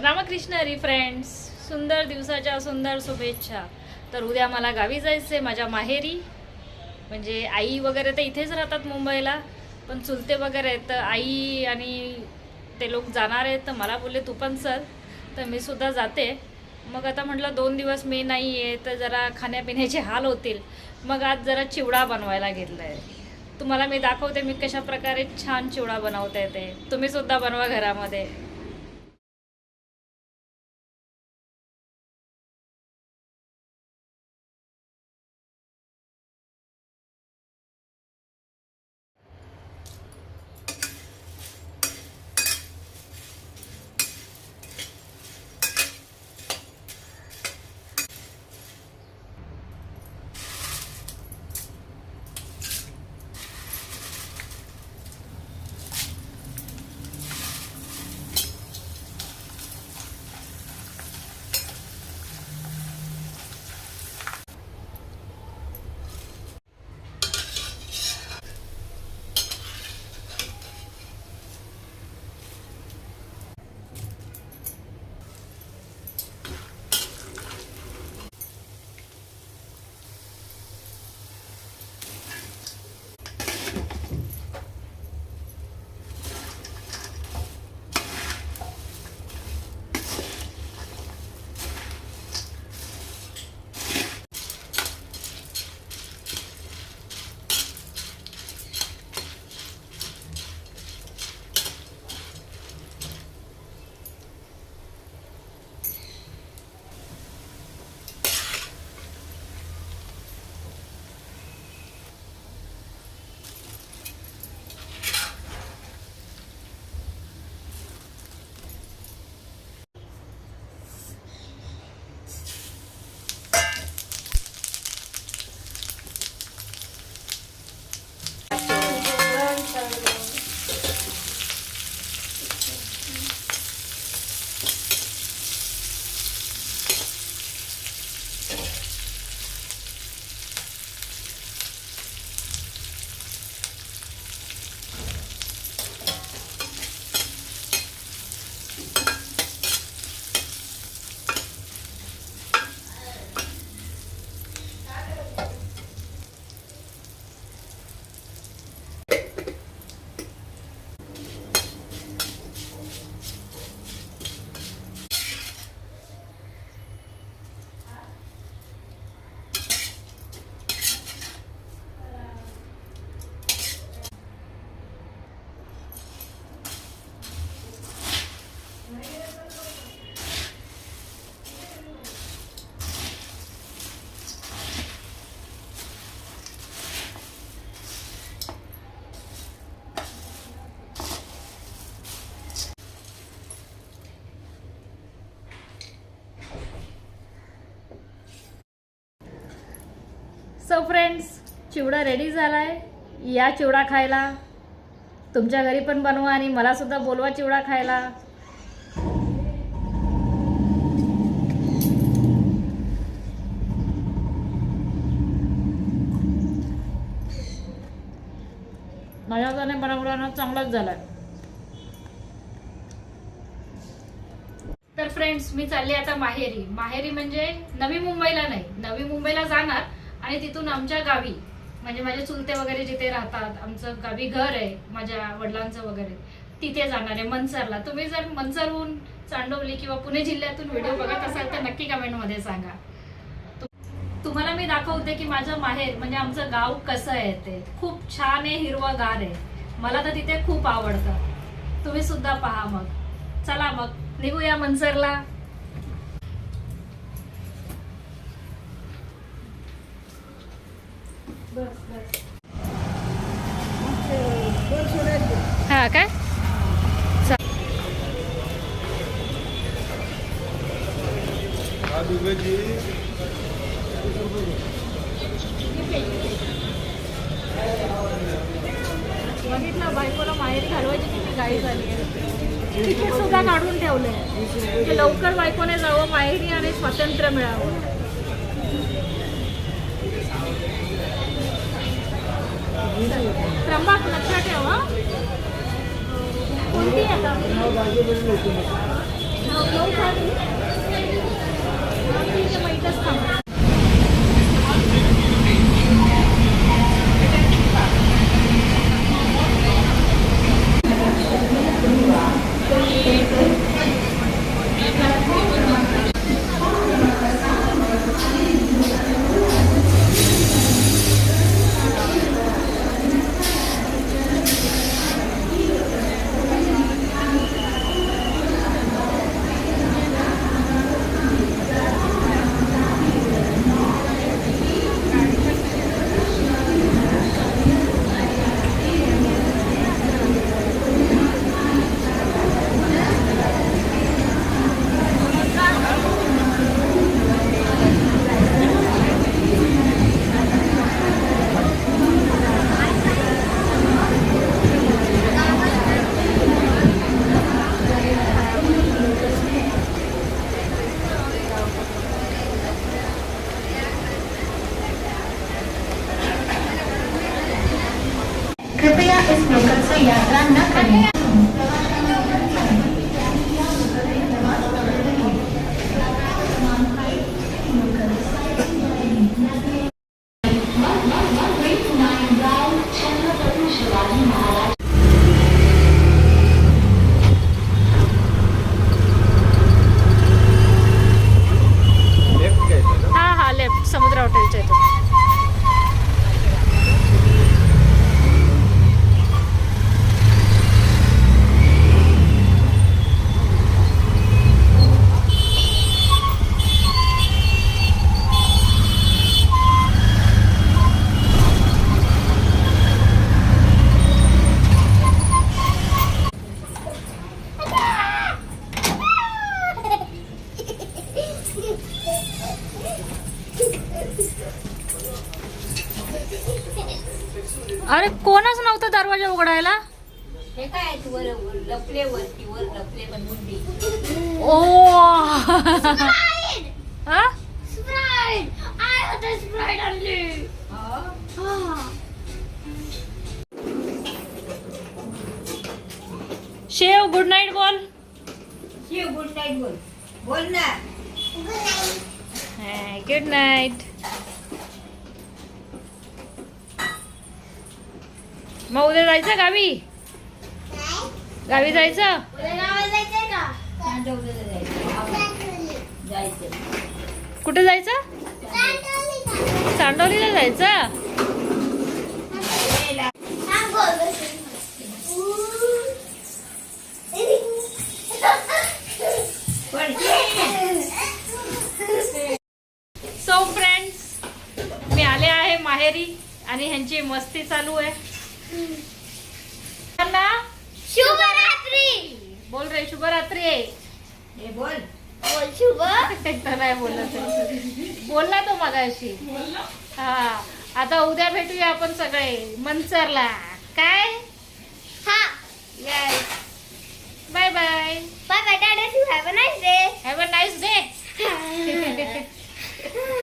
Ramakrishna Hari friends सुंदर दिवसाच्या सुंदर शुभेच्छा. तर उद्या मला गावी जायचं आहे माझ्या माहेरी. म्हणजे आई वगैरे तर इथेच राहतात मुंबईला पण चुलते वगैरे आहेत तर आई आणि ते लोक जाणार आहेत तर मला बोलले तू पण चल. तर मी सुद्धा जाते. मग आता म्हटलं दोन दिवस मी नाही आहे तर जरा खाण्यापिण्याचे हाल होतील. मग आज जरा चिवडा बनवायला घेतला आहे तुम्हाला मी दाखवते मी कशा प्रकारे छान चिवडा बनवता येते. तुम्ही सुद्धा बनवा घरामध्ये. सो फ्रेंड्स चिवडा रेडी झाला आहे या चिवडा खायला. तुमच्या घरी पण बनवा आणि मला सुद्धा बोलवा चिवडा खायला. माझ्या हाताने बनवला चांगलाच झाला तर फ्रेंड्स मी चालली आता माहेरी. माहेरी म्हणजे नवी मुंबईला नाही. नवी मुंबईला जाणार. आणि तिथून आमच्या गावी म्हणजे माझे चुलते वगैरे जिथे राहतात आमचं गावी घर आहे माझ्या वडिलांचं वगैरे तिथे जाणार आहे मनसरला. तुम्ही जर मनसरहून चांडवली किंवा पुणे जिल्ह्यातून व्हिडिओ बघत असाल तर नक्की कमेंटमध्ये सांगा. तुम्हाला मी दाखवते की माझं माहेर म्हणजे आमचं गाव कसं आहे ते. खूप छान आहे हिरवगार आहे. मला तर तिथे खूप आवडतं. तुम्ही सुद्धा पहा मग. चला मग निघूया मनसरला. हा काय? बघितलं बायकोला माहेरी घालवायची किती गाई झाली आहे. तिकीट सुद्धा काढून ठेवलंय. की लवकर बायकोने जावं माहेरी आणि स्वातंत्र्य मिळावं. Não, não tá. Não, não, não, não, não, não, não, local लोकलचं यात्रा न करें अरे कोणच नव्हतं दरवाजा उघडायला? हे काय वर लपले वरती वर लपले पण मुंडी. ओ. हा? शेव गुड नाईट बोल. शिव गुड नाईट बोल. बोल ना. गुड नाईट मग उद्या जायचं गावी? गावी जायचं? जायचं कुठे जायचं? सांडवलीला जायचं? सो फ्रेंड्स मी आले आहे माहेरी आणि ह्यांची मस्ती चालू आहे. ना शुभरात्री! बोल रे शुभरात्री. हे बोल. बोल शुभ. नाही बोलत बोलला तो मगाशी. हा. आता उद्या भेटूया आपण सगळे मनसरला. काय? हा. याय bye bye bye bye dad have a nice day have a nice day